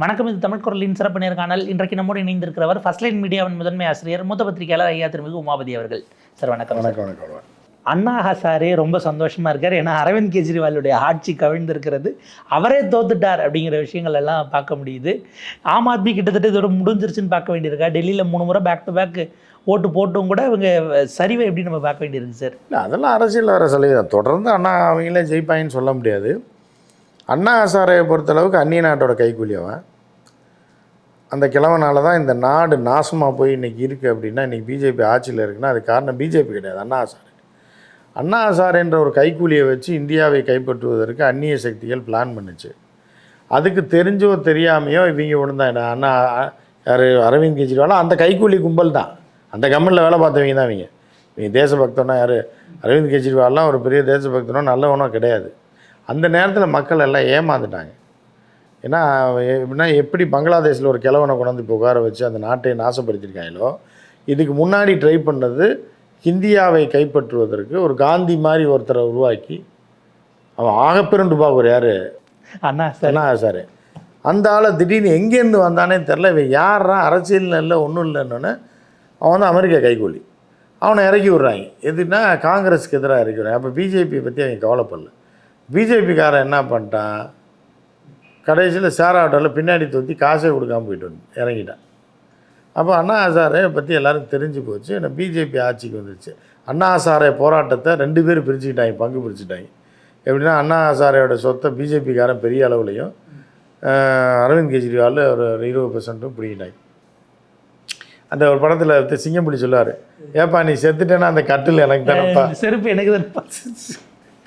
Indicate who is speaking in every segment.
Speaker 1: வணக்கம் இது தமிழ் குரலின் சிறப்பு நேர்காணல் இன்றைக்கு நம்மோடு இணைந்திருக்கிறவர் ஃபர்ஸ்ட் லைன் மீடியாவின் முதன்மை ஆசிரியர் மூத்த பத்திரிகையாளர் ஐயா திருமிகு உமாபதி அவர்கள். சார் வணக்கம்.
Speaker 2: வணக்கம் வணக்கம்.
Speaker 1: அண்ணா ஹசாரே ரொம்ப சந்தோஷமா இருக்கார். ஏன்னா அரவிந்த் கெஜ்ரிவாலுடைய ஆட்சி கவிழ்ந்திருக்கிறது. அவரே தோத்துட்டார் அப்படிங்கிற விஷயங்கள் எல்லாம் பார்க்க முடியுது. ஆம் ஆத்மி கிட்டத்தட்ட இதோட முடிஞ்சிருச்சுன்னு பார்க்க வேண்டியிருக்கா. டெல்லியில் மூணு முறை பேக் டு பேக் ஓட்டு போட்டும் கூட இவங்க சரிவை எப்படி நம்ம பார்க்க வேண்டியிருக்கு சார்
Speaker 2: இல்லை அதெல்லாம் அரசியல் வர சலுகை தொடர்ந்து அண்ணா அவங்களே ஜெயிப்பாங்கன்னு சொல்ல முடியாது. அண்ணா ஹசாரையை பொறுத்தளவுக்கு அந்நிய நாட்டோட கைக்கூலி அவன். அந்த கிழவனால தான் இந்த நாடு நாசமாக போய் இன்றைக்கி இருக்குது அப்படின்னா இன்றைக்கி பிஜேபி ஆட்சியில் இருக்குன்னா அது காரணம் பிஜேபி கிடையாது அண்ணா ஹசாரே அண்ணா ஹசாரேன்ற ஒரு கைக்கூலியை வச்சு இந்தியாவை கைப்பற்றுவதற்கு அந்நிய சக்திகள் பிளான் பண்ணுச்சு. அதுக்கு தெரிஞ்சோ தெரியாமையோ இவங்க விழுந்தாங்க அண்ணா யார் அரவிந்த் கெஜ்ரிவாலும் அந்த கைக்கூலி கும்பல் தான் அந்த கம்பெனியில் வேலை பார்த்தவங்க தான் இவங்க. இவங்க தேசபக்தனா யார்? அரவிந்த் கெஜ்ரிவால்லாம் ஒரு பெரிய தேசபக்தனோ நல்லவனோ கிடையாது. அந்த நேரத்தில் மக்கள் எல்லாம் ஏமாந்துட்டாங்க. ஏன்னா எப்படின்னா எப்படி பங்களாதேஷில் ஒரு கிழவனை கொண்டாந்து இப்போ உட்கார வச்சு அந்த நாட்டை நாசப்படுத்தியிருக்காங்களோ இதுக்கு முன்னாடி ட்ரை பண்ணது இந்தியாவை கைப்பற்றுவதற்கு ஒரு காந்தி மாதிரி ஒருத்தரை உருவாக்கி அவன் ஆகப்பெரும் டுபாக்கூர் யார்?
Speaker 1: அண்ணா சார்.
Speaker 2: அந்த ஆளை திடீர்னு எங்கேருந்து வந்தானே தெரில இவன் யாரா அரசியல் இல்லை ஒன்றும் இல்லைன்னு அவன் வந்து அமெரிக்கா கைகூலி. அவனை இறக்கி விட்றாங்க. எதுனா காங்கிரஸுக்கு எதிராக இறக்கிறான் அப்போ பிஜேபியை பற்றி அவங்க கவலைப்படல. பிஜேபிக்காரன் என்ன பண்ணிட்டான்? கடைசியில் ஷேர் ஆட்டோவில் பின்னாடி தொத்தி காசே கொடுக்காம போயிட்டு வந்து இறங்கிட்டான். அப்போ அண்ணா ஹசாரே பற்றி எல்லோரும் தெரிஞ்சு போச்சு. ஏன்னா பிஜேபி ஆட்சிக்கு வந்துருச்சு. அண்ணா ஹசாரே போராட்டத்தை ரெண்டு பேர் பிரிச்சுக்கிட்டாங்க பங்கு பிரிச்சுட்டாங்க. எப்படின்னா அண்ணா ஹசாரையோட சொத்தை பிஜேபிக்காரன் பெரிய அளவுலையும் அரவிந்த் கெஜ்ரிவால் ஒரு இருபது பர்சன்ட்டும் பிடிக்கிட்டாங்க. அந்த ஒரு படத்தில் சிங்கம்புலி சொல்லுவார் ஏப்பா நீ செத்துட்டேன்னா அந்த கட்டில் எனக்கு தானப்பா?
Speaker 1: செருப்பு எனக்கு தான்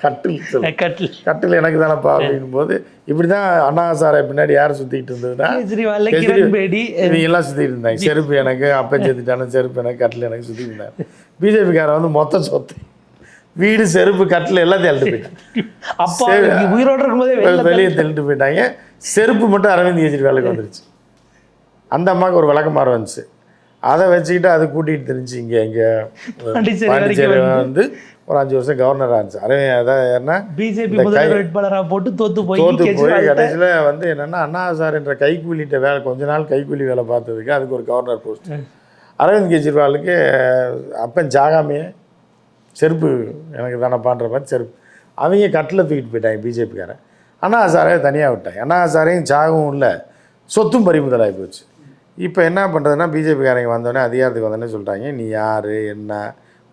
Speaker 2: கட்டில்
Speaker 1: கட்டில்.
Speaker 2: கட்டில் எனக்கு தானப்பா அப்படின்னும் போது இப்படி தான் அண்ணா ஹசாரை பின்னாடி யார் சுற்றிக்கிட்டு இருந்ததுன்னா இவங்க எல்லாம் சுற்றிட்டு இருந்தாங்க. செருப்பு எனக்கு அப்பன் செத்துட்டான செருப்பு எனக்கு கட்டில் எனக்கு சுற்றிட்டு இருந்தாங்க. பிஜேபிக்காரன் வந்து மொத்த சொத்து. வீடு செருப்பு கட்டில் எல்லாத்தையும் எழுட்டு போயிட்டாங்க
Speaker 1: அப்பா உயிரோடு இருக்கும்போதே
Speaker 2: வெளியே தள்ளிட்டு போயிட்டாங்க. செருப்பு மட்டும் அரவிந்த் கெஜ்ரிவாலுக்கு வந்துருச்சு. அந்த அம்மாவுக்கு ஒரு விளக்கமாறு வந்துச்சு. அதை வச்சுக்கிட்டு அதை கூட்டிகிட்டு தெரிஞ்சு இங்கே இங்கே
Speaker 1: பாண்டிச்சேரி
Speaker 2: வந்து ஒரு அஞ்சு வருஷம் கவர்னராக இருந்துச்சு. அரவிந்த் அதான் ஏன்னா
Speaker 1: பிஜேபி முதல்வர் வேட்பாளரா போட்டு தோத்து போய்
Speaker 2: தோத்து போய் கடைசியில் வந்து என்னென்னா அண்ணா சார் என்ற கைக்கூலிட்ட வேலை கொஞ்ச நாள் கைக்கூலி வேலை பார்த்ததுக்கு அதுக்கு ஒரு கவர்னர் போஸ்ட் அரவிந்த் கெஜ்ரிவாலுக்கு அப்பன் ஜாகாமையே செருப்பு எனக்கு தானப்பான்ற மாதிரி செருப்பு. அவங்க கட்டில் தூக்கிட்டு போயிட்டாங்க பிஜேபிக்காரன். அண்ணா ஹசாரே தனியாக விட்டாங்க. அண்ணா ஹசாரையும் ஜாகவும் இல்லை சொத்தும் பறிமுதலாகி போச்சு. இப்போ என்ன பண்ணுறதுன்னா பிஜேபிக்காரங்க வந்தோடனே அதிகாரத்துக்கு வந்தோடனே சொல்லிட்டாங்க நீ யார்? என்ன?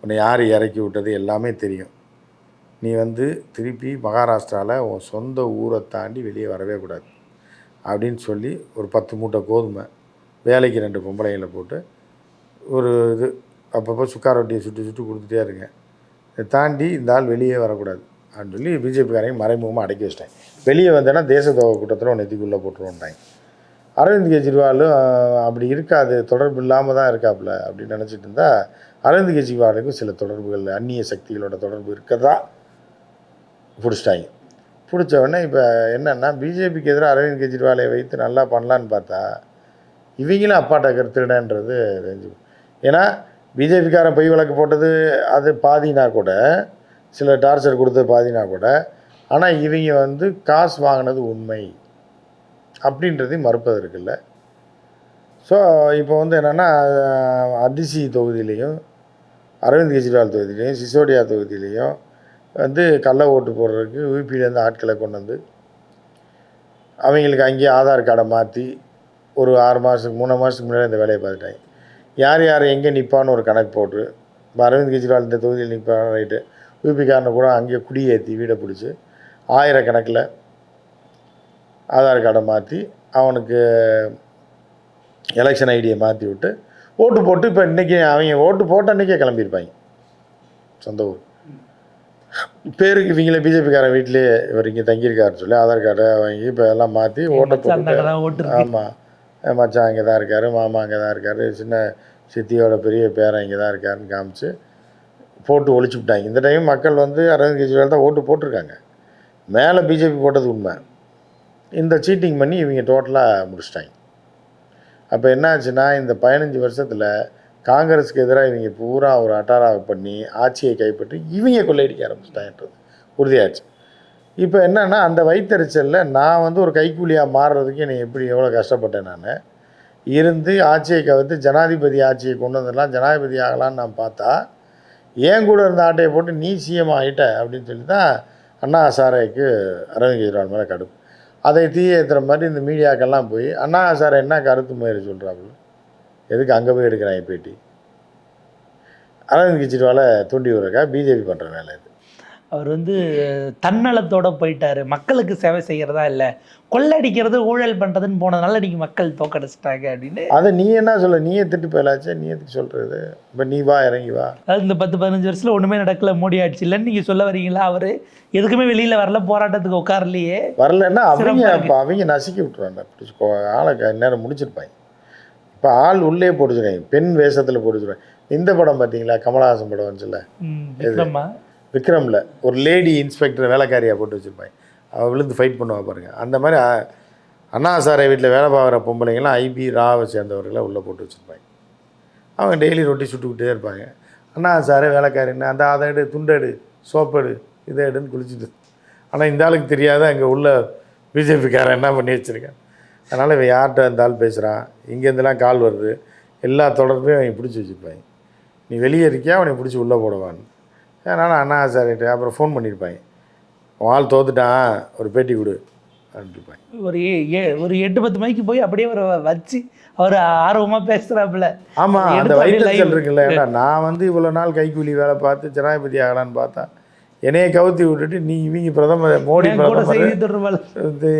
Speaker 2: உன்னை யார் இறக்கி விட்டது? எல்லாமே தெரியும். நீ வந்து திருப்பி மகாராஷ்டிராவில் உன் சொந்த ஊரை தாண்டி வெளியே வரவே கூடாது அப்படின்னு சொல்லி ஒரு பத்து மூட்டை கோதுமை வேலைக்கு ரெண்டு பொம்பளைங்களை போட்டு ஒரு இது அப்பப்போ சுக்கா ரொட்டியை சுட்டு சுட்டு கொடுத்துட்டே இருங்க. இதை தாண்டி இந்த ஆள் வெளியே வரக்கூடாது அப்படின்னு சொல்லி பிஜேபிக்காரங்க மறைமுகமாக அடக்கி வச்சிட்டாங்க. வெளியே வந்தேன்னா தேச கூட்டத்தில் உன்னை நெத்திக்குள்ளே போட்டுருவோன்ட்டாங்க. அரவிந்த் கெஜ்ரிவாலும் அப்படி இருக்காது தொடர்பு இல்லாமல் தான் இருக்காப்புல அப்படின்னு நினச்சிட்டு இருந்தா அரவிந்த் கெஜ்ரிவாலுக்கும் சில தொடர்புகள் அந்நிய சக்திகளோட தொடர்பு இருக்கதா? பிடிச்சிட்டாங்க. பிடிச்ச உடனே இப்போ என்னென்னா பிஜேபிக்கு எதிராக அரவிந்த் கெஜ்ரிவாலை வைத்து நல்லா பண்ணலான்னு பார்த்தா இவங்களும் அப்பாட்ட கருத்துடன்றது தெரிஞ்சு ஏன்னா பிஜேபிக்காரன் பொய் வழக்கு போட்டது அது பாதினா கூட சில டார்ச்சர் கொடுத்தது பாதினா கூட ஆனால் இவங்க வந்து காசு வாங்கினது உண்மை. அப்படின்றதையும் மறுப்பதற்கு இல்லை ஸோ இப்போ வந்து என்னென்னா அதிசி தொகுதியிலையும் அரவிந்த் கெஜ்ரிவால் தொகுதியிலையும் சிசோடியா தொகுதியிலையும் வந்து கள்ள ஓட்டு போடுறதுக்கு யூபியிலேருந்து ஆட்களை கொண்டு வந்து அவங்களுக்கு அங்கேயே ஆதார் கார்டை மாற்றி ஒரு ஆறு மாதத்துக்கு மூணு மாதத்துக்கு முன்னாடி இந்த வேலையை பார்த்துட்டாங்க. யார் யார் எங்கே நிற்பான்னு ஒரு கணக்கு போட்டு இப்போ அரவிந்த் கெஜ்ரிவால் இந்த தொகுதியில் நிற்பான் ரைட்டு. யூபிக்காரனை கூட அங்கேயே குடியேற்றி வீடை பிடிச்சி ஆயிரக்கணக்கில் ஆதார் கார்டை மாற்றி அவனுக்கு எலெக்ஷன் ஐடியை மாற்றி விட்டு ஓட்டு போட்டு இப்போ இன்றைக்கி அவங்க ஓட்டு போட்ட அன்றைக்கே கிளம்பியிருப்பாங்க. சொந்த ஊர். பேருக்கு இவங்கள பிஜேபிக்காரன் வீட்டிலேயே இவர் இங்கே தங்கியிருக்காருன்னு சொல்லி ஆதார் கார்டை வாங்கி இப்போ எல்லாம் மாற்றி ஓட்டை போட்டு. ஆமாம் மச்சான் அங்கே தான் இருக்கார் மாமா அங்கே தான் இருக்கார் சின்ன சித்தியோட பெரிய பேரன் இங்கே தான் இருக்காருன்னு காமிச்சு போட்டு ஒழிச்சு விட்டாங்க. இந்த டைம் மக்கள் வந்து அரவிந்த் கெஜ்ரிவால் தான் ஓட்டு போட்டிருக்காங்க. மேலே பிஜேபி போட்டது உண்மை. இந்த சீட்டிங் பண்ணி இவங்க டோட்டலாக முடிச்சிட்டாங்க. அப்போ என்னாச்சுன்னா இந்த பதினஞ்சு வருஷத்தில் காங்கிரஸுக்கு எதிராக இவங்க பூரா ஒரு அட்டாராவை பண்ணி ஆட்சியை கைப்பற்றி இவங்க கொள்ளையடிக்க ஆரம்பிச்சிட்டாங்கன்றது. உறுதியாச்சு. இப்போ என்னன்னா அந்த வயிற்றுச்சலில் நான் வந்து ஒரு கைக்கூலியாக மாறுறதுக்கு என்னை எப்படி எவ்வளோ கஷ்டப்பட்டேன் நான் இருந்து ஆட்சியை கவிழ்த்து ஜனாதிபதி ஆட்சியை கொண்டு வந்துடலாம் ஜனாதிபதி ஆகலான்னு நான் பார்த்தா ஏன் கூட இருந்த ஆட்டையை போட்டு நீ சிஎம் ஆகிட்ட அப்படின்னு சொல்லி தான் அண்ணா ஹசாரேக்கு அரவிந்த் கெஜ்ரிவால் மேலே கடுப்பு அதை தீய ஏற்றுற மாதிரி இந்த மீடியாக்கெல்லாம் போய் அண்ணா சார் என்ன கருத்து முயற்சி சொல்கிறாப்புல எதுக்கு அங்கே போய் எடுக்கிறாங்க பேட்டி அரவிந்த் கெஜ்ரிவாலை தூண்டி விடுறக்கா பிஜேபி பண்ணுற வேலை இது
Speaker 1: அவர் வந்து தன்னலத்தோட போயிட்டாரு. மக்களுக்கு சேவை செய்கிறதா இல்லை. கொள்ளடிக்கிறது ஊழல் பண்ணுறதுன்னு போனதுனால இன்னைக்கு மக்கள் தோக்கடிச்சிட்டாங்க அப்படின்னு.
Speaker 2: அதை நீ என்ன சொல்ல? நீயே திட்டு போயலாச்சே? நீ எதுக்கு சொல்கிறது இப்போ நீ வா இறங்கி வா.
Speaker 1: அதாவது இந்த பத்து பதினஞ்சு வருஷத்துல ஒண்ணுமே நடக்கல மோடி ஆட்சி இல்லைன்னு நீங்க சொல்ல வரீங்களா? அவரு எதுக்குமே வெளியில வரல போராட்டத்துக்கு உட்காரலையே.
Speaker 2: வரலன்னா அவங்க அவங்க நசுக்கி விட்டுருவாங்க. பிடிச்சி ஆளை நேரம் முடிச்சிருப்பாங்க. இப்போ ஆள் உள்ளே போட்டுச்சுருக்காங்க பெண் வேஷத்தில் போட்டுச்சுருவாங்க இந்த படம் பார்த்தீங்களா கமலஹாசன் படம் வந்துச்சுல்ல விக்ரமில் ஒரு லேடி இன்ஸ்பெக்டர் வேலைக்காரியாக போட்டு வச்சுருப்பாங்க. அவள் விழுந்து ஃபைட் பண்ணுவா பாருங்கள் அந்த மாதிரி அண்ணா சாரை வீட்டில் வேலை பார்க்குற பொம்பளைங்களாம் ஐபி ராவை சேர்ந்தவர்களை உள்ளே போட்டு வச்சுருப்பாங்க. அவங்க டெய்லி ரொட்டி சுட்டுக்கிட்டே இருப்பாங்க. அண்ணா சாரே வேலைக்காரின்னு அந்த அதை எடு துண்டெடு சோப்பெடு இதை எடுன்னு குளிச்சுட்டு. ஆனால் இந்த ஆளுக்கு தெரியாத அங்கே உள்ள பிஜேபிக்காரன் என்ன பண்ணி வச்சுருக்கேன். அதனால் இவன் யார்கிட்ட இந்த ஆள் பேசுகிறான் இங்கேருந்துலாம் கால் வருது. எல்லா தொடர்பையும் அவங்க பிடிச்சி வச்சுருப்பாங்க நீ வெளியே இருக்கியா? அவனை பிடிச்சி உள்ளே போடுவான்னு. அதனால் அண்ணா சார்கிட்ட அப்புறம் ஃபோன் பண்ணியிருப்பாங்க ஆள் தோத்துட்டான் ஒரு பேட்டி கொடு அப்படின்ட்டுருப்பாங்க
Speaker 1: ஒரு ஏ- ஒரு எட்டு பத்து மணிக்கு போய் அப்படியே ஒரு வச்சு அவர் ஆர்வமா பேசுறாப்புல.
Speaker 2: ஆமாம் அந்த
Speaker 1: live.
Speaker 2: இருக்குல்ல ஏன்னா நான் வந்து இவ்வளோ நாள் கைக்கூலி வேலை பார்த்து ஜனாதிபதி ஆகலான்னு பார்த்தா என்னைய கவுத்தி விட்டுட்டு நீ இவங்க பிரதமர் மோடி பிரதமர்
Speaker 1: செய்தி தொடர்பாளர்.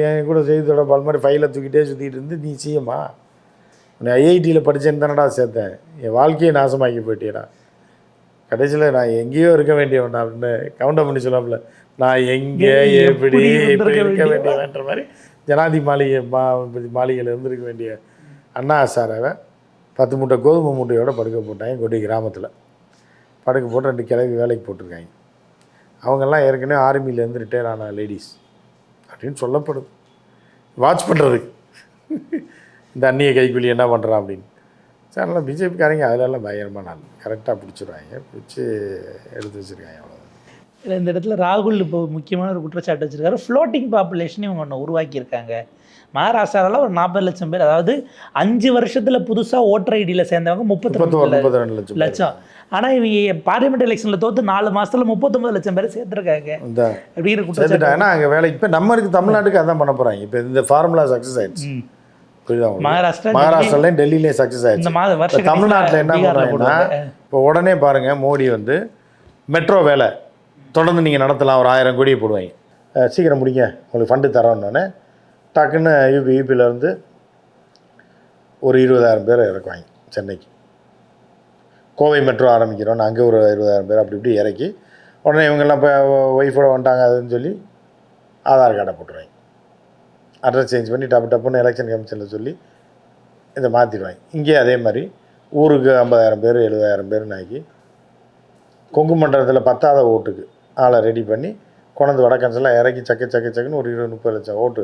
Speaker 2: என் கூட செய்தி தொடர்பால் மாதிரி ஃபைலை தூக்கிட்டே சுற்றிட்டு இருந்து நீ சிஎம்மா? உன்னை ஐஐடியில் படித்தேன்னு தானடா சேர்த்தேன். என் வாழ்க்கையை நாசமாக்கி போயிட்டியடா கடைசியில் நான் எங்கேயோ இருக்க வேண்டியவன் அப்படின்னு கவுண்டர் பண்ணி சொல்லாப்புல நான் எங்கே எப்படி இப்படி இருக்க
Speaker 1: வேண்டியவன்.
Speaker 2: வேண்டியவன்ற மாதிரி ஜனாதி மாளிகை மா மாளிகையில் இருந்திருக்க வேண்டிய அண்ணா சாரவை பத்து மூட்டை கோதுமை மூட்டையோட படுக்க போட்டாங்க கொடி கிராமத்தில். படுக்க போட்டு ரெண்டு கிளவி வேலைக்கு போட்டிருக்காங்க. அவங்கெல்லாம் ஏற்கனவே ஆர்மியிலேருந்து ரிட்டையர் ஆன லேடிஸ் அப்படின்னு சொல்லப்படுது. வாட்ச் பண்ணுறதுக்கு இந்த அந்நிய கைக்கூலி என்ன பண்ணுறான் அப்படின்னு. சார் நல்லா பிஜேபிக்காரங்க அதிலெல்லாம் பயங்கரமாக நாள். கரெக்டாக பிடிச்சிருவாங்க. பிடிச்சி எடுத்து வச்சுருக்காங்க அவ்வளோதான்
Speaker 1: இல்ல, இந்த இடத்துல ராகுல் இப்போ முக்கியமான ஒரு குற்றச்சாட்டு வச்சிருக்காரு. ஃப்ளோட்டிங் பாப்புலேஷன் இவங்க ஒன்று உருவாக்கியிருக்காங்க. மகாராஷ்டிராவில் ஒரு நாற்பது லட்சம் பேர் அதாவது அஞ்சு வருஷத்துல புதுசா ஓட்டர் ஐடியில் சேர்ந்தவங்க முப்பத்தி
Speaker 2: ரெண்டு லட்சம்.
Speaker 1: லட்சம். ஆனா இவங்க பார்லிமெண்ட் எலெக்ஷன்ல தோத்து நாலு மாசத்துல முப்பத்தொன்பது லட்சம் பேர் சேர்த்துருக்காங்க அப்படிங்கிற குற்றச்சாட்டு
Speaker 2: சேர்த்துட்டாங்கன்னா அங்கே வேலை இப்போ நம்ம இருக்கு தமிழ்நாட்டுக்கு அதான் பண்ண போகிறாங்க இப்போ இந்த ஃபார்முலா சக்ஸஸ் ஆயிடுச்சு. புரியுதா?
Speaker 1: மகாராஷ்டிரா
Speaker 2: மகாராஷ்டிராலையும் டெல்லியிலையும் சக்ஸஸ் ஆயிடுச்சு. தமிழ்நாட்டில் என்ன பண்ணுறாங்கன்னா. இப்போ உடனே பாருங்கள் மோடி வந்து மெட்ரோ வேலை தொடர்ந்து நீங்கள் நடத்தலாம் ஒரு ஆயிரம் கோடியை போடுவாங்க. சீக்கிரம் முடிங்க உங்களுக்கு ஃபண்டு தரோன்னொன்னே டக்குன்னு யூபி யூபியிலேருந்து ஒரு இருபதாயிரம் பேர் இறக்குவாங்க சென்னைக்கு. கோவை மெட்ரோ ஆரம்பிக்கிறோன்னு அங்கே ஒரு இருபதாயிரம் பேர் அப்படி இப்படி இறக்கி உடனே இவங்கெல்லாம் இப்போ ஒய்ஃபோட வந்துட்டாங்க அதுன்னு சொல்லி ஆதார் கார்டை போட்டுருவாங்க. அட்ரஸ் சேஞ்ச் பண்ணி டப்பு டப்புன்னு எலெக்ஷன் கமிஷனில் சொல்லி இதை மாற்றிடுவாங்க இங்கே அதே மாதிரி ஊருக்கு ஐம்பதாயிரம் பேர் எழுபதாயிரம் பேர்னு ஆக்கி கொங்கு மண்டலத்தில் பத்தாத ஓட்டுக்கு ஆளை ரெடி பண்ணி கொண்டாந்து வடக்கன்ஸ்லாம் இறக்கி சக்க சக்க சக்குன்னு ஒரு இருபது முப்பது லட்சம் ஓட்டு.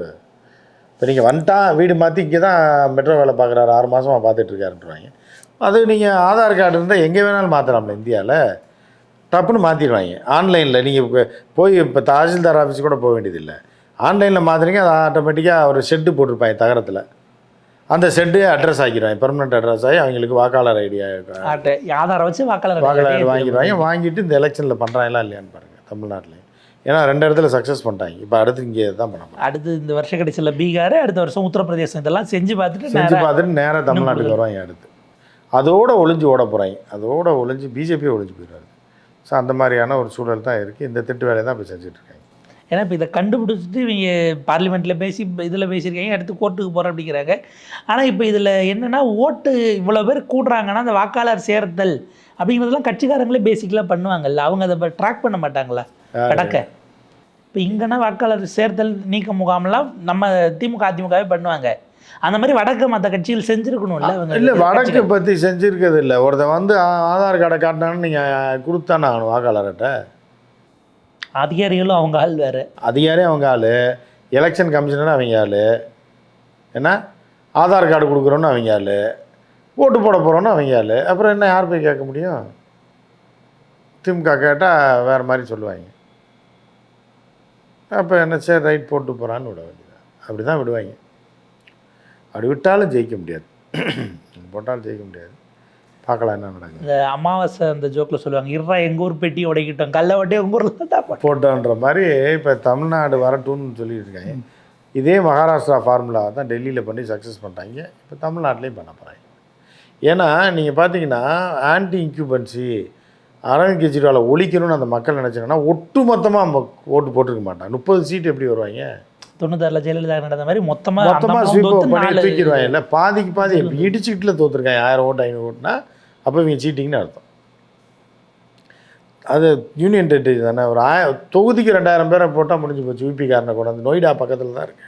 Speaker 2: இப்போ நீங்கள் வந்துட்டான் வீடு மாற்றி இங்கே தான் மெட்ரோ வேலை பார்க்குறாரு ஆறு மாதமாக பார்த்துட்ருக்காருன்றாங்க அது நீங்கள் ஆதார் கார்டு இருந்தால் எங்கே வேணாலும் மாற்றலாம்ல இந்தியாவில் டப்புன்னு மாற்றிடுவாங்க ஆன்லைனில் நீங்கள் போய் இப்போ தாசில்தார் ஆஃபீஸ் கூட போக வேண்டியதில்லை. ஆன்லைனில் மாற்றுறீங்க அது ஆட்டோமேட்டிக்காக ஒரு ஷெட்டு போட்டிருப்பாங்க தகரத்தில். அந்த ஷெட்டு அட்ரஸ் ஆக்கிடுவாங்க. பெர்மனெண்ட் அட்ரஸ் ஆகி அவங்களுக்கு வாக்காளர் ஐடியா
Speaker 1: ஆதாரம் வச்சு வாக்காளர்
Speaker 2: வாக்காளர் வாங்கிடுவாங்க. வாங்கிட்டு இந்த எலெக்ஷனில் பண்ணுறாங்களா இல்லையான்னு பாருங்கள் தமிழ்நாட்டில் ஏன்னா ரெண்டு இடத்துல சக்ஸஸ் பண்ணிட்டாங்க. இப்போ அடுத்து இங்கே தான் பண்ண.
Speaker 1: அடுத்து இந்த வருஷ கடைசியில் பீகார் அடுத்த வருஷம் உத்தரப்பிரதேசம். இதெல்லாம் செஞ்சு பார்த்துட்டு
Speaker 2: செஞ்சு பார்த்துட்டு நேராக தமிழ்நாட்டுக்கு வருவாங்க அடுத்து. அதோட ஒளிஞ்சு ஓட போகிறாங்க அதோட ஒளிஞ்சு பிஜேபியே ஒளிஞ்சு போயிடுவாரு ஸோ அந்த மாதிரியான ஒரு சூழல் தான் இருக்குது இந்த திட்டு வேலையை தான் இப்போ செஞ்சுட்டு இருக்காங்க.
Speaker 1: ஏன்னா இப்போ இதை கண்டுபிடிச்சிட்டு இவங்க பார்லிமெண்ட்டில் பேசி இதில் பேசியிருக்காங்க அடுத்து கோர்ட்டுக்கு போகிறோம் அப்படிங்கிறாங்க. ஆனால் இப்போ இதில் என்னென்னா ஓட்டு இவ்வளோ பேர் கூடுறாங்கன்னா அந்த வாக்காளர் சேர்த்தல் அப்படிங்கிறதெல்லாம் கட்சிக்காரங்களே பேசிக்கலாக பண்ணுவாங்கல்ல. அவங்க அதை ட்ராக் பண்ண மாட்டாங்களா? கடக்க. இப்போ இங்கன்னா வாக்காளர் சேர்த்தல் நீக்க முகாம்லாம் நம்ம திமுக அதிமுகவே பண்ணுவாங்க. அந்த மாதிரி வடக்கு மற்ற கட்சிகள் செஞ்சுருக்கணும்ல
Speaker 2: இல்லை வடக்கு பற்றி செஞ்சுருக்கிறது இல்லை ஒருத்தன் வந்து ஆதார் கார்டை காட்டினான்னு நீங்கள் கொடுத்தானே ஆகணும் வாக்காளர்கிட்ட.
Speaker 1: அதிகாரிகளும் அவங்க ஆள் வேறு.
Speaker 2: அதிகாரி அவங்க ஆள் எலெக்ஷன் கமிஷனர் அவங்க ஆள் என்ன? ஆதார் கார்டு கொடுக்குறோன்னு அவங்க ஆள் ஓட்டு போட போகிறோன்னு அவங்க ஆள். அப்புறம் என்ன யார் போய் கேட்க முடியும்? திமுக கேட்டால் வேறு மாதிரி சொல்லுவாங்க. அப்போ என்ன சரி ரைட் போட்டு போகிறான்னு விட வேண்டியது அப்படி தான் விடுவாங்க. அப்படி விட்டாலும் ஜெயிக்க முடியாது. போட்டாலும் ஜெயிக்க முடியாது. பார்க்கலாம் என்ன நடக்குது.
Speaker 1: இந்த அமாவாசை அந்த ஜோக்கில் சொல்லுவாங்க இருறா எங்கள் ஊர் பெட்டி உடைக்கிட்டோம் கல்ல வட்டி உங்கள் ஊரில் தான்.
Speaker 2: போட்டோன்ற மாதிரி இப்போ தமிழ்நாடு வரட்டும்னு சொல்லிட்டு இருக்காங்க. இதே மகாராஷ்டிரா ஃபார்முலாவை தான் டெல்லியில் பண்ணி சக்ஸஸ் பண்ணிட்டாங்க இப்போ தமிழ்நாட்டிலையும் பண்ண போகிறாங்க ஏன்னா நீங்கள் பார்த்தீங்கன்னா ஆன்டி இன்க்யூபன்சி அரவிந்த் கெஜ்ரிவாலை ஒழிக்கணும்னு அந்த மக்கள் நினச்சாங்கன்னா ஒட்டு மொத்தமாக ஓட்டு போட்டிருக்க மாட்டாங்க. முப்பது சீட் எப்படி வருவாங்க?
Speaker 1: தொண்ணூத்தாறுல ஜெயலலிதா நடந்த மாதிரி மொத்தமாக
Speaker 2: மொத்தமாக ஸ்வீப் பண்ணி தூக்கிடுவாங்க. இல்லை பாதிக்கு பாதி இப்போ இடிச்சுக்கிட்டுல தோத்துருக்காங்க. ஆயிரம் ஓட்டு ஐநூறு ஓட்டுனா அப்போ இவங்க சீட்டிங்னு அர்த்தம். அது யூனியன் டெரிட்டரி தானே ஒரு ஆய தொகுதிக்கு ரெண்டாயிரம் பேரை போட்டால் முடிஞ்சு போச்சு யூபி காரனை கொண்டு வந்து. நொய்டா பக்கத்தில் தான் இருக்கு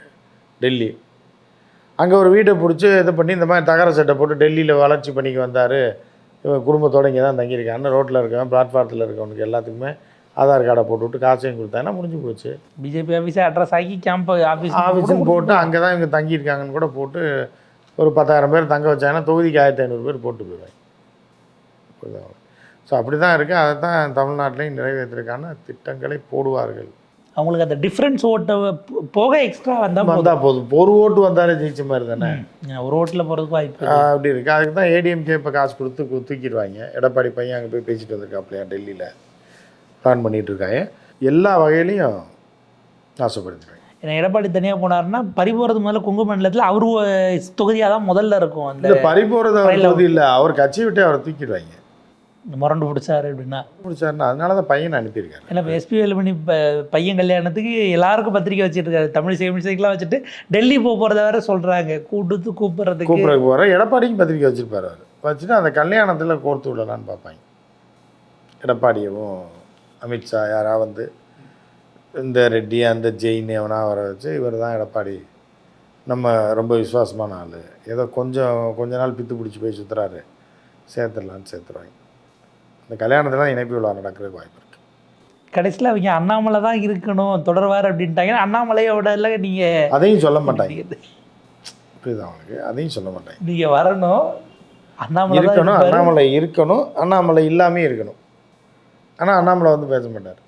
Speaker 2: டெல்லி. அங்கே ஒரு வீட்டை பிடிச்சி இது பண்ணி இந்த மாதிரி தகர சட்டை போட்டு டெல்லியில் வளர்ச்சி பண்ணிக்கு வந்தார். இவன் குடும்பத்தோட இங்கே தான் தங்கியிருக்கான். ரோட்டில் இருக்கவன் பிளாட்ஃபாரத்தில் இருக்கவனுக்கு எல்லாத்துக்குமே ஆதார் கார்டை போட்டு விட்டு காசையும் கொடுத்தாங்கன்னா முடிஞ்சு போச்சு?
Speaker 1: பிஜேபி ஆஃபீஸை அட்ரஸ் ஆக்கி கேம்ப் ஆஃபீஸ்
Speaker 2: ஆஃபீஸும் போட்டு அங்கே தான் இவங்க தங்கியிருக்காங்கன்னு கூட போட்டு ஒரு பத்தாயிரம் பேர் தங்க வச்சாங்கன்னா தொகுதிக்கு ஆயிரத்தி ஐநூறு பேர் போட்டு போயிடுவாங்க. ஸோ அப்படி தான் இருக்குது அதை தான் தமிழ்நாட்டிலையும் நிறைவேற்றிருக்கான திட்டங்களை போடுவார்கள்.
Speaker 1: அவங்களுக்கு அந்த டிஃப்ரென்ஸ் ஓட்டை போக எக்ஸ்ட்ரா வந்தால்
Speaker 2: வந்தால் போதும். ஒரு ஓட்டு வந்தாலே ஜெயிச்ச மாதிரி தானே?
Speaker 1: ஒரு ஓட்டில் போகிறதுக்கு வாய்ப்பு
Speaker 2: அப்படி இருக்குது அதுக்கு தான் ஏடிஎம்கே இப்போ காசு கொடுத்து தூக்கிடுவாங்க. எடப்பாடி பையன் அங்கே போய் பேசிட்டு வந்திருக்காப்லையா டெல்லியில்? பிளான் இருக்காங்க எல்லா வகையிலையும் நாசப்படுத்திடுவாங்க.
Speaker 1: ஏன்னா எடப்பாடி தனியாக போனாருன்னா பறிபோகிறது முதல்ல குங்குமண்டலத்தில் அவரு தொகுதியாக தான் முதல்ல இருக்கும் அந்த
Speaker 2: இந்த பறி போகிறது அவர் தொகுதி இல்லை அவர் கட்சி விட்டே அவரை தூக்கிடுவாங்க.
Speaker 1: முரண்டு பிடிச்சாரு அப்படின்னா.
Speaker 2: முடிச்சாருன்னா அதனால தான் பையனை அனுப்பியிருக்காரு.
Speaker 1: ஏன்னா இப்போ எஸ்பி வேலுமணி பையன் கல்யாணத்துக்கு எல்லாருக்கும் பத்திரிக்கை வச்சுட்டு இருக்காரு தமிழ் மியூசிக்லாம் வச்சுட்டு டெல்லி போக போகிறத வேற சொல்கிறாங்க கூட்டுத்து கூப்பிட்றதுக்கு.
Speaker 2: கூப்பிட்றதுக்கு போகிற எடப்பாடிக்கும் பத்திரிக்கை வச்சிருப்பாரு அவர். வச்சுட்டு அந்த கல்யாணத்தில் கோர்த்து விடலான்னு பார்ப்பாங்க. எடப்பாடியவும் அமித்ஷா யாரா வந்து இந்த ரெட்டி அந்த ஜெயின் எவனா வர வச்சு இவர் தான் எடப்பாடி. நம்ம ரொம்ப விசுவாசமான ஆள். ஏதோ கொஞ்சம் கொஞ்ச நாள் பித்து பிடிச்சி போய் சுற்றுறாரு சேர்த்துடலான்னு சேர்த்துருவாங்க. இந்த கல்யாணத்தில் தான் இணைப்பு விழா நடக்கிறதுக்கு வாய்ப்பு இருக்குது
Speaker 1: கடைசியில் அவங்க அண்ணாமலை தான் இருக்கணும் தொடர்வார் அப்படின்ட்டாங்க. அண்ணாமலையோட எல்லாம் நீங்கள்
Speaker 2: அதையும் சொல்ல மாட்டாங்க. புரியுதா அவனுக்கு அதையும் சொல்ல மாட்டாங்க.
Speaker 1: நீங்கள் வரணும். அண்ணாமலை
Speaker 2: இருக்கணும். அண்ணாமலை இருக்கணும் அண்ணாமலை இல்லாமே இருக்கணும். ஆனால் அண்ணாமலை வந்து பேச மாட்டார்.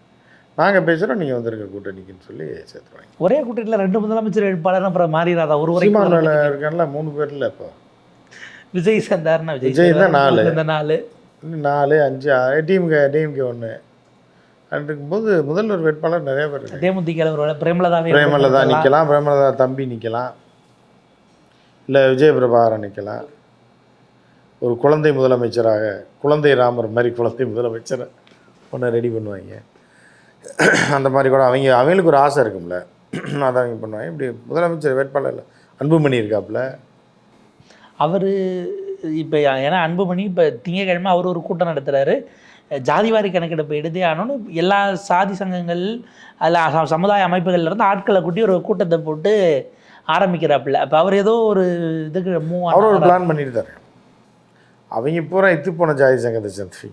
Speaker 2: நாங்கள் பேசுகிறோம் நீங்கள் வந்துருங்க கூட்டணிக்குன்னு சொல்லி சேர்த்துருவாங்க
Speaker 1: ஒரே கூட்டத்தில் ரெண்டு முதலமைச்சர் வேட்பாளர் அப்புறம் மாறிடாதா ஒரு
Speaker 2: சீமான் இருக்கான்ல மூணு பேர்ல இப்போ.
Speaker 1: விஜய் சேர்ந்தாருன்னா
Speaker 2: விஜய் தான் நாலு.
Speaker 1: இந்த நாலு.
Speaker 2: நாலு அஞ்சு ஆறு டிஎம்கே டிஎம்கே ஒன்று இருக்கும்போது முதல்வர் வேட்பாளர் நிறைய பேர்
Speaker 1: தேமுதிக ஒரு பிரேமலதாவே
Speaker 2: பிரேமலதா நிற்கலாம் பிரேமலதா தம்பி நிற்கலாம் இல்லை விஜய் பிரபாகரன் நிற்கலாம் ஒரு குழந்தை முதலமைச்சராக குழந்தை ராமர் மாதிரி குழந்தை முதலமைச்சரை ஒன்று ரெடி பண்ணுவாங்க. அந்த மாதிரி கூட அவங்க அவங்களுக்கு ஒரு ஆசை இருக்கும்ல. அதை அவங்க பண்ணுவாங்க. இப்படி முதலமைச்சர் வேட்பாளர் அன்புமணி இருக்காப்புல.
Speaker 1: அவர் இப்போ ஏன்னா அன்புமணி இப்போ திங்கக்கிழமை அவர் ஒரு கூட்டம் நடத்துகிறாரு ஜாதிவாரி கணக்கெடுப்பு எடுத்தே ஆனோன்னு எல்லா சாதி சங்கங்கள் அதில் சமுதாய அமைப்புகள்ல இருந்து ஆட்களை கூட்டி ஒரு கூட்டத்தை போட்டு ஆரம்பிக்கிறாப்புல. அப்போ அவர் ஏதோ ஒரு இதுக்கு மூவ்
Speaker 2: அவர் ஒரு பிளான் இருக்காரு. அவங்க பூரா இத்து போன ஜாதி சங்கத்தை சேர்ந்து.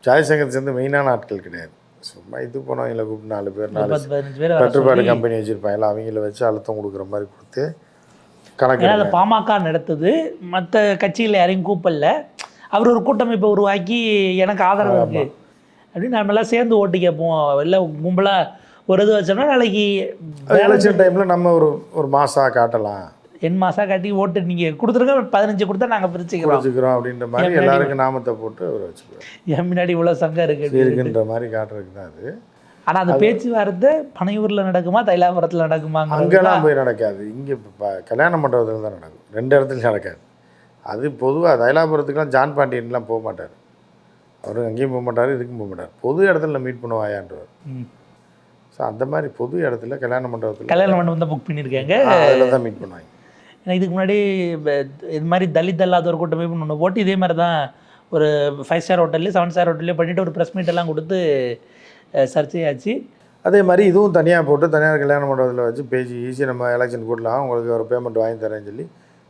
Speaker 2: ஜாதி சங்கத்தை சேர்ந்து மெயினான ஆட்கள் கிடையாது. சும்மா இது போனவங்களை கூப்பிட்டு நாலு பேர் நாலு
Speaker 1: சொல்லி-
Speaker 2: கம்பெனி வச்சுருப்பாங்களா அவங்கள வச்சு அழுத்தம் கொடுக்குற மாதிரி கொடுத்து
Speaker 1: ஏன்னா அதை. பாமக நடத்துது. மற்ற கட்சிகள் யாரையும் கூப்பிடல. அவர் ஒரு கூட்டமைப்பை உருவாக்கி எனக்கு ஆதரவு இருக்கு. அப்படின்னு நம்ம எல்லாம் சேர்ந்து ஓட்டு கேட்போம். இல்லை கும்பலாக ஒரு இது வச்சோம்னா நாளைக்கு
Speaker 2: எலெக்ஷன் டைமில் நம்ம ஒரு ஒரு மாசா காட்டலாம்.
Speaker 1: என் மாசா காட்டி ஓட்டு நீங்கள் கொடுத்துருங்க. பதினஞ்சு கொடுத்தா நாங்கள் பிரிச்சுக்கிறோம்.
Speaker 2: வச்சுக்கிறோம் அப்படின்ற மாதிரி எல்லாருக்கும் நாமத்தை போட்டு அவர் வச்சுக்குவார்
Speaker 1: என் முன்னாடி இவ்வளோ சங்கம் இருக்கு
Speaker 2: இருக்குன்ற மாதிரி காட்டுறதுக்கு தான் அது.
Speaker 1: ஆனால் அந்த பேச்சுவார்த்தை பனையூரில் நடக்குமா தைலாபுரத்தில் நடக்குமாங்க
Speaker 2: அங்கெல்லாம் போய் நடக்காது. இங்கே இப்போ கல்யாண மண்டபத்தில் தான் நடக்கும். ரெண்டு இடத்துல நடக்காது. அது பொதுவாக தைலாபுரத்துக்குலாம் ஜான் பாண்டியன்லாம் போக மாட்டார். அவர் அங்கேயும் போக மாட்டார் இதுக்கும் போக மாட்டார். பொது இடத்துல மீட் பண்ணுவாயான்றவர்.
Speaker 1: ம்.
Speaker 2: ஸோ அந்த மாதிரி பொது இடத்துல கல்யாண மண்டபத்தில்
Speaker 1: கல்யாண மண்டபம் தான் புக் பண்ணியிருக்காங்க.
Speaker 2: அதில் தான் மீட் பண்ணுவாங்க.
Speaker 1: ஏன்னா இதுக்கு முன்னாடி இது மாதிரி தலித் அல்லாத ஒரு கூட்டமைப்பு ஒன்று போட்டு இதே மாதிரி தான் ஒரு ஃபைவ் ஸ்டார் ஹோட்டல்லையும் செவன் ஸ்டார் ஹோட்டல்லையும் பண்ணிட்டு ஒரு ப்ரெஸ் மீட் எல்லாம் கொடுத்து சர்ச்சையாச்சு.
Speaker 2: அதே மாதிரி இதுவும் தனியாக போட்டு தனியார் கல்யாண மண்டபத்தில் வச்சு பேசி ஈஸி நம்ம எலெக்ஷன் கூடலாம் உங்களுக்கு ஒரு பேமெண்ட் வாங்கி தரேன்னு சொல்லி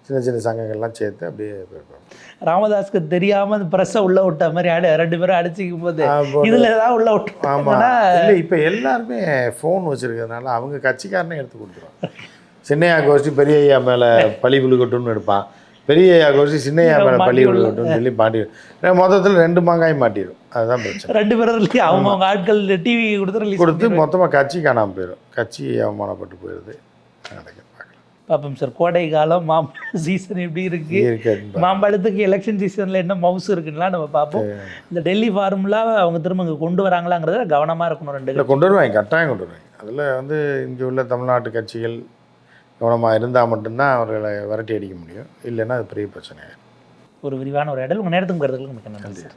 Speaker 2: சின்ன சின்ன சங்கங்கள்லாம் சேர்த்து அப்படியே போயிருப்பாங்க
Speaker 1: ராமதாஸ்க்கு தெரியாம அந்த ப்ரெஸ்ஸை உள்ள விட்ட மாதிரி அடி ரெண்டு பேரும் அடிச்சுக்கும் போது இதுல ஏதாவது உள்ள
Speaker 2: ஆமாம்
Speaker 1: விட்டோம்னா
Speaker 2: இல்லை இப்போ எல்லாருமே ஃபோன் வச்சுருக்கிறதுனால அவங்க கட்சிக்காரனே எடுத்து கொடுத்துருவாங்க. சின்னையா கோஷ்டி பெரிய ஐயா மேலே பழி விழுகட்டும்னு எடுப்பான். பெரிய கோரிச்சு சின்னையா
Speaker 1: மாட்டி
Speaker 2: பள்ளி. விடட்டும்னு சொல்லி மாட்டி மொத்தத்தில் ரெண்டு மாங்காய் மாட்டிடும். அதுதான் பிரச்சனை.
Speaker 1: ரெண்டு பேரும் அவங்க அவங்க ஆட்கள் டிவி கொடுத்து
Speaker 2: கொடுத்து மொத்தமாக கட்சி காணாமல் போயிடும். கட்சி அவமானப்பட்டு போயிடுது. நடக்க பார்க்கலாம்
Speaker 1: பார்ப்போம் சார். கோடை காலம் மாம்பழ சீசன் எப்படி இருக்கு? மாம்பழத்துக்கு எலெக்ஷன் சீசன்ல என்ன மவுஸ் இருக்குன்னா நம்ம பார்ப்போம் இந்த டெல்லி ஃபார்முலா அவங்க திரும்ப இங்க கொண்டு வராங்களாங்கிறத கவனமா இருக்கணும் ரெண்டு
Speaker 2: கொண்டு வருவாங்க. கட்டாயம் கொண்டு வருவாங்க. அதில் வந்து இங்கே உள்ள தமிழ்நாட்டு கட்சிகள் கவனமாக இருந்தால் மட்டும்தான் அவர்களை விரட்டி அடிக்க முடியும். இல்லைன்னா அது பெரிய பிரச்சனை
Speaker 1: ஒரு விரிவான ஒரு இடம் உங்க நேரத்துக்கு கருத்துக்களுக்கு மிக்க நன்றி. சார்.